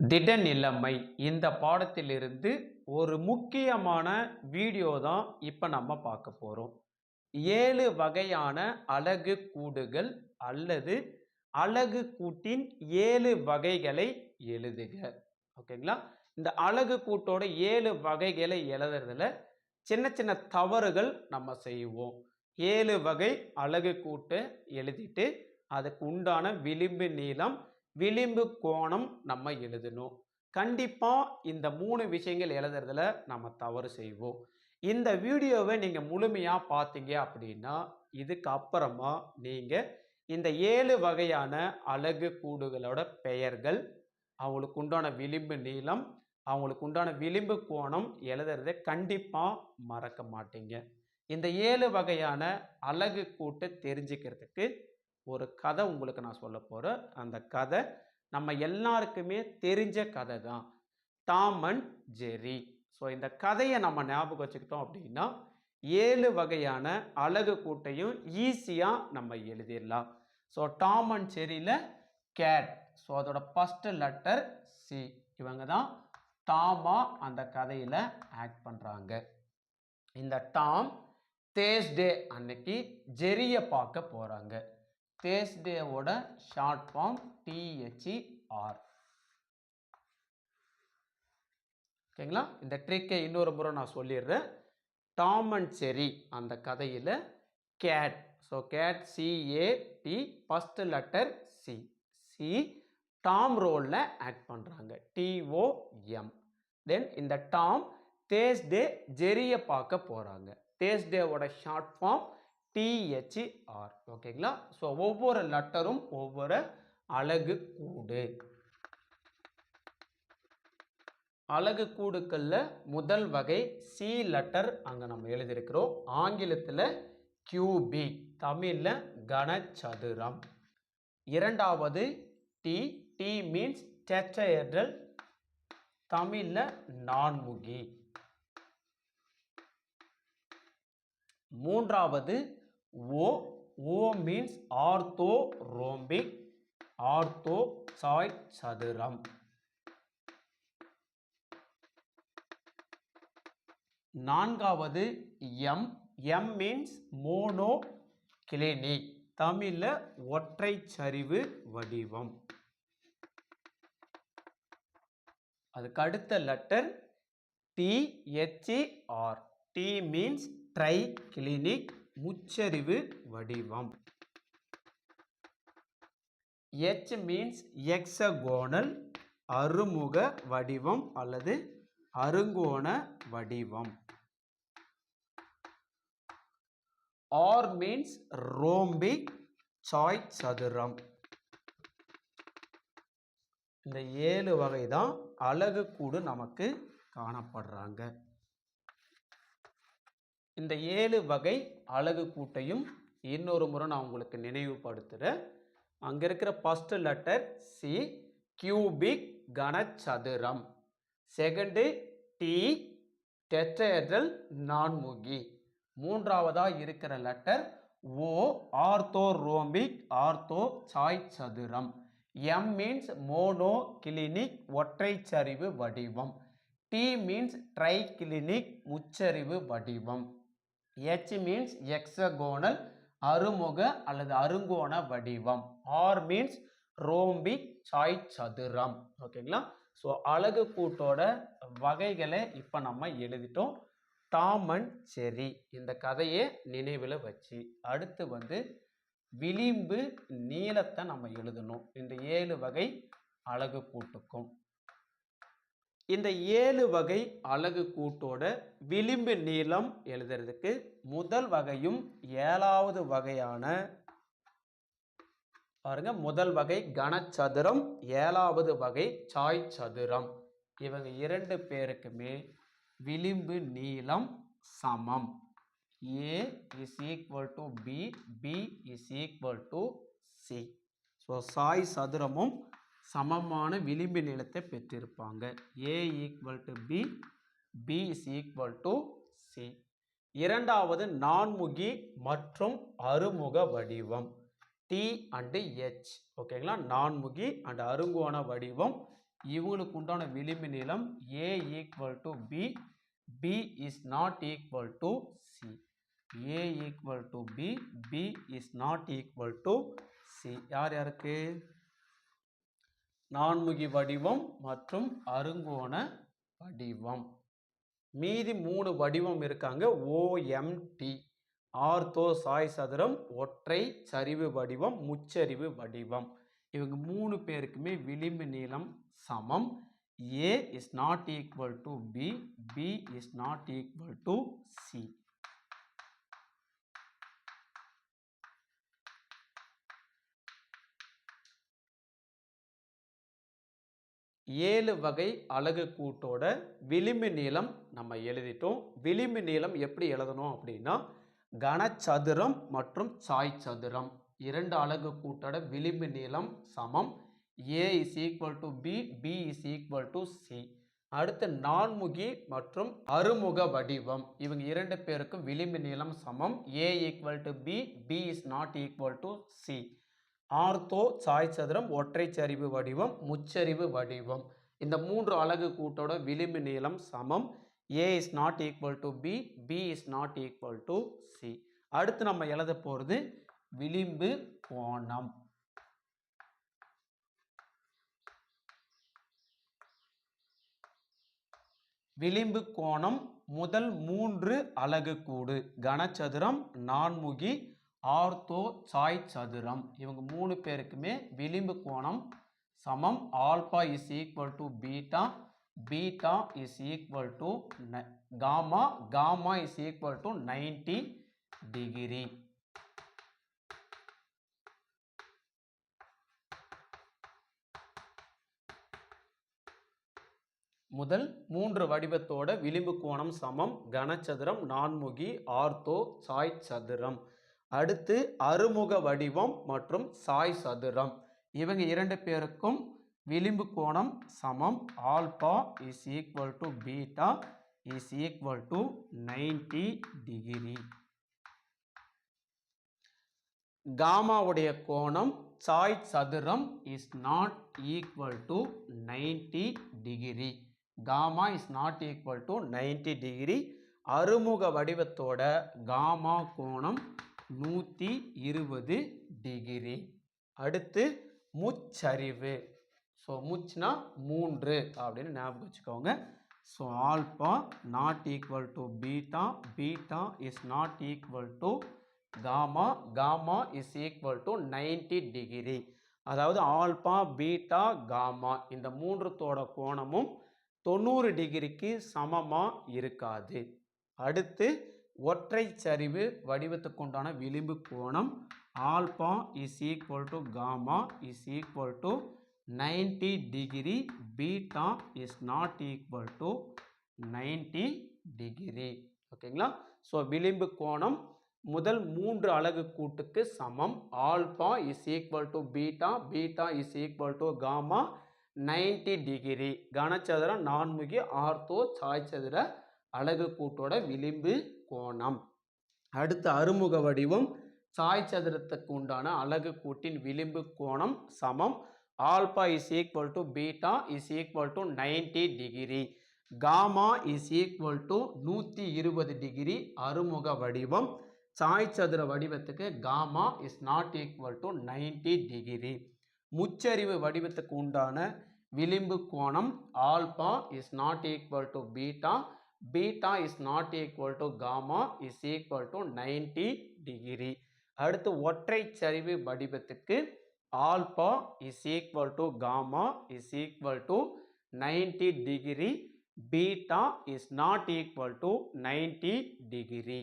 திட நிலைமை இந்த பாடத்திலிருந்து ஒரு முக்கியமான வீடியோ தான் இப்போ நம்ம பார்க்க போகிறோம் ஏழு வகையான அலகு கூடுகள் அல்லது அலகு கூட்டின் ஏழு வகைகளை எழுதுக. ஓகேங்களா? இந்த அலகு கூட்டோட ஏழு வகைகளை எழுதுறதுல சின்ன சின்ன தவறுகள் நம்ம செய்வோம். ஏழு வகை அலகு கூட்டை எழுதிட்டு அதுக்கு உண்டான விளிம்பு நீளம் விளிம்பு கோணம் நம்ம எழுதணும். கண்டிப்பாக இந்த மூணு விஷயங்கள் எழுதுறதுல நம்ம தவறு செய்வோம். இந்த வீடியோவை நீங்கள் முழுமையாக பார்த்தீங்க அப்படின்னா இதுக்கு அப்புறமா நீங்கள் இந்த ஏழு வகையான அழகு கூடுகளோட பெயர்கள் அவங்களுக்கு உண்டான விளிம்பு நீளம் அவங்களுக்கு உண்டான விளிம்பு கோணம் எழுதுறதை கண்டிப்பாக மறக்க மாட்டீங்க. இந்த ஏழு வகையான அழகு கூட்டை தெரிஞ்சுக்கிறதுக்கு ஒரு கதை உங்களுக்கு நான் சொல்ல போகிறேன் அந்த கதை நம்ம எல்லாருக்குமே தெரிஞ்ச கதை தான். டாம் அண்ட் ஜெரி ஸோ இந்த கதையை நம்ம ஞாபகம் வச்சுக்கிட்டோம் அப்படின்னா ஏழு வகையான அழகு கூட்டையும் ஈஸியாக நம்ம எழுதிடலாம். ஸோ டாம் அண்ட் ஜெரியில் கேட். ஸோ அதோட ஃபஸ்ட்டு லெட்டர் சி இவங்க தான் டாமா அந்த கதையில் ஆக்ட் பண்ணுறாங்க இந்த டாம் தேஸ்டே அன்னைக்கு ஜெரியை பார்க்க போகிறாங்க தேஸ்டேவோட ஷார்ட் ஃபார்ம் டிஹெச்இஆர் ஓகேங்களா? இந்த ட்ரிக்கை இன்னொரு முறை நான் சொல்லிடுறேன். டாம் அண்ட் செரி அந்த கதையில் cat so cat C A T first letter C C Tom ரோலில் ஆக்ட் பண்ணுறாங்க டிஓஎம் தென் இந்த டாம் தேஸ்டே ஜெரியை பார்க்க போகிறாங்க தேஸ்டேவோட short form T H R ஓகேங்களா ஸோ ஒவ்வொரு லெட்டரும் ஒவ்வொரு அழகு கூடு. அழகு கூடுக்கல்ல முதல் வகை சி லெட்டர் அங்கே நம்ம எழுதியிருக்கிறோம். ஆங்கிலத்தில் கியூபி தமிழில் கனச்சதுரம். இரண்டாவது டி டி மீன்ஸ் டெட்ரஹெட்ரல் தமிழில் நான்முகி. மூன்றாவது O O means orthorhombic ortho Sai சதுரம். நான்காவது M M means mono clinic தமிழில் ஒற்றை சரிவு வடிவம். அதுக்கு அடுத்த letter T H E R T means triclinic முச்சரிவு வடிவம். எச் மீன்ஸ் எக்ஸகோனல் அருமுக வடிவம் அல்லது அருங்கோண வடிவம். ஆர் மீன்ஸ் ரோம்பிக் சாய் சதுரம். இந்த ஏழு வகை தான் அழகு கூடு நமக்கு காணப்படுறாங்க. இந்த ஏழு வகை அழகு கூட்டையும் இன்னொரு முறை நான் உங்களுக்கு நினைவுபடுத்துகிறேன் அங்கே இருக்கிற ஃபஸ்ட்டு லெட்டர் சி கியூபிக் கனச்சதுரம். செகண்டு டி டெட்ரல் நான்முகி. மூன்றாவதாக இருக்கிற letter O orthorhombic ortho சாய் சதுரம் எம் மீன்ஸ் மோனோ கிளினிக் ஒற்றை சரிவு வடிவம். டி மீன்ஸ் ட்ரை கிளினிக் முச்சரிவு வடிவம். எச் மீன்ஸ் எக்ஸகோனல் அருமுக அல்லது அருங்கோண வடிவம். ஆர் மீன்ஸ் ரோம்பி சாய் சதுரம். ஓகேங்களா ஸோ அழகு கூட்டோட வகைகளை இப்போ நம்ம எழுதிட்டோம். தாமன் செரி இந்த கதையை நினைவில் வச்சு. அடுத்து வந்து விளிம்பு நீளத்தை நம்ம எழுதணும். இந்த ஏழு வகை அழகு கூட்டுக்கும். இந்த ஏழு வகை அலகு கூட்டோட விளிம்பு நீளம் எழுதுறதுக்கு முதல் வகையும் ஏழாவது வகையான பாருங்க முதல் வகை கனச்சதுரம் ஏழாவது வகை சாய் சதுரம் இவங்க இரண்டு பேருக்குமே விளிம்பு நீளம் சமம். A is equal to B B is equal to C so Sai சதுரமும் சமமான விளிம்பு நீளத்தை பெற்றிருப்பாங்க. A equal to B B is equal to C இரண்டாவது நான்முகி மற்றும் அருமுக வடிவம். டி அண்டு ஹெச் ஓகேங்களா நான்முகி அண்ட் அருங்கோண வடிவம். இவங்களுக்கு உண்டான விளிம்பு நீளம் A equal to B B is not equal to C A equal to B B is not equal to C யார் யாருக்கு? நான்முகி வடிவம் மற்றும் அருங்கோண வடிவம். மீதி மூணு வடிவம் இருக்காங்க. ஓஎம்டி ஆர்த்தோ சாய் சதுரம் ஒற்றை சரிவு வடிவம் முச்சரிவு வடிவம். இவங்க மூணு பேருக்குமே விளிம்பு நீளம் சமம். A is not equal to B B is not equal to C. ஏழு வகை அலகு கூட்டோட விளிம்பு நீளம் நம்ம எழுதிட்டோம். விளிம்பு நீளம் எப்படி எழுதணும் அப்படின்னா கனச்சதுரம் மற்றும் சாய் சதுரம் இரண்டு அலகு கூட்டோட விளிம்பு நீளம் சமம். A is equal to B B is equal to C அடுத்து நான்முகி மற்றும் அருமுக வடிவம். இவங்க இரண்டு பேருக்கும் விளிம்பு நீளம் சமம். A equal to B B is not equal to C ortho Sai சதுரம் ஒற்றை சரிவு வடிவம் முச்சரிவு வடிவம். இந்த மூன்று அலகு கூட்டோட விளிம்பு நீளம் சமம். A is not equal to B B is not equal to C அடுத்து நம்ம எழுத போகிறது விளிம்பு கோணம். விளிம்பு கோணம் முதல் மூன்று அலகு கூடு. கனச்சதுரம் நான்முகி ஆர்த்தோ சாய் சதுரம். இவங்க மூணு பேருக்குமே விளிம்பு கோணம் சமம். Alpha is equal to beta. Beta is equal to gamma gamma is equal to ninety degree. முதல் மூன்று வடிவத்தோட விளிம்பு கோணம் சமம். கனச்சதுரம் நான்முகி ஆர்த்தோ சாய் சதுரம். அடுத்து அருமுக வடிவம் மற்றும் சாய் சதுரம். இவங்க இரண்டு பேருக்கும் விளிம்பு கோணம் சமம். Alpha is equal to beta is equal to ninety degree காமாவுடைய கோணம் சாய் சதுரம் is not equal to ninety degree gamma is not equal to ninety degree அறுமுக வடிவத்தோட காமா கோணம் நூற்றி இருபது டிகிரி. அடுத்து முச்சரிவு. ஸோ முச்சுனா மூன்று அப்படின்னு ஞாபகம் வச்சுக்கோங்க. So alpha not equal to beta beta is not equal to gamma gamma is equal to ninety degree அதாவது ஆல்பா பீட்டா காமா இந்த மூன்றுத்தோட கோணமும் தொண்ணூறு டிகிரிக்கு சமமாக இருக்காது. அடுத்து ஒற்றை சரிவு வடிவத்துக்கு உண்டான விளிம்பு கோணம் alpha is equal to gamma is equal to ninety degree beta is not equal to ninety degree. ஓகேங்களா? ஸோ விளிம்பு கோணம் முதல் மூன்று அலகு கூட்டுக்கு சமம். Alpha is equal to beta beta is equal to gamma ninety degree. கனச்சதுரம் நான்முகி ஆர்த்தோ சாய்ச்சதுர அலகு கூட்டோட விளிம்பு கோணம். அடுத்த அருமுக வடிவம் சாய் சதுரத்துக்கு உண்டான அலகு கூட்டின் விளிம்பு கோணம் சமம். Alpha is equal to beta is equal to ninety degree. Gamma is equal to நூற்றி இருபது டிகிரி அருமுக வடிவம். சாய் சதுர வடிவத்துக்கு gamma is not equal to ninety degree. முச்சரிவு வடிவத்துக்கு உண்டான விளிம்பு கோணம் alpha is not equal to beta beta is not equal to gamma is equal to ninety degree அடுத்து ஒற்றை சரிவு வடிவத்துக்கு alpha is equal to gamma is equal to ninety degree beta is not equal to ninety degree